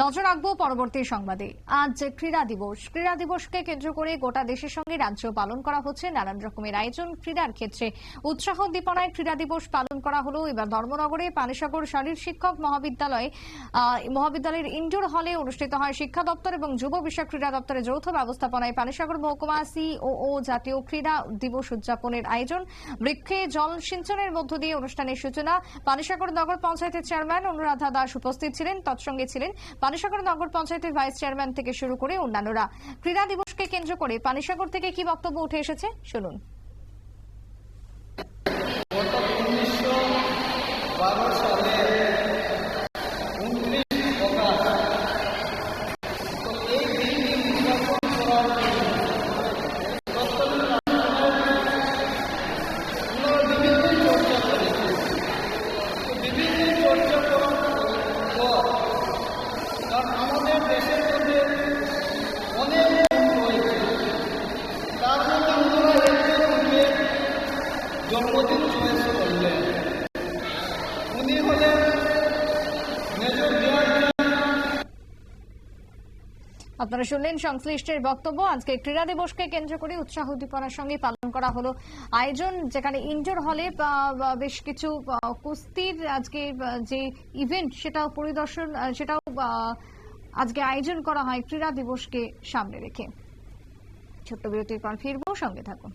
নজর রাখব পরবর্তী সংবাদে। আজ ক্রীড়া দিবস। ক্রীড়া দিবসকে কেন্দ্র করে গোটা দেশের সঙ্গে রাজ্য পালন করা হচ্ছে নানান রকমের আয়োজন। ক্রীড়ার ক্ষেত্রে উৎসাহ উদ্দীপনায় ক্রীড়া দিবস পালন করা হলো। এবার ধর্মনগরে পানিসাগর শারীর শিক্ষক মহাবিদ্যালয় মহাবিদ্যালয়ের ইনডোর হলে অনুষ্ঠিত হয় শিক্ষা দপ্তর এবং যুব বিষয়ক ক্রীড়া দপ্তরের যৌথ ব্যবস্থাপনায় পানিসাগর মহকুমা সিওও জাতীয় ক্রীড়া দিবস উদযাপনের আয়োজন। বৃক্ষে জল সিঞ্চনের মধ্য দিয়ে অনুষ্ঠানের সূচনা। পানিসাগর নগর পঞ্চায়েতের চেয়ারম্যান অনুরাধা দাস উপস্থিত ছিলেন। তৎসঙ্গে ছিলেন পানিসাগর নগর পঞ্চায়েতের ভাইস চেয়ারম্যান থেকে শুরু করে অন্যান্যরা। ক্রীড়া দিবসকে কেন্দ্র করে পানিসাগর থেকে কি বক্তব্য উঠে এসেছে? শুনুন। জন্মদিন চয়েস করলেন উনি হলেন মেজর আপনারা শুনলেন সংশ্লিষ্টের বক্তব্য। আজকে ক্রীড়া দিবসকে কেন্দ্র করে উৎসাহ উদ্দীপনার সঙ্গে পালন করা হলো আয়োজন, যেখানে ইনডোর হলে বেশ কিছু কুস্তির আজকে যে ইভেন্ট সেটাও পরিদর্শন সেটাও আজকে আয়োজন করা হয় ক্রীড়া দিবসকে সামনে রেখে। ছোট্ট বিরতির পর ফিরবো, সঙ্গে থাকুন।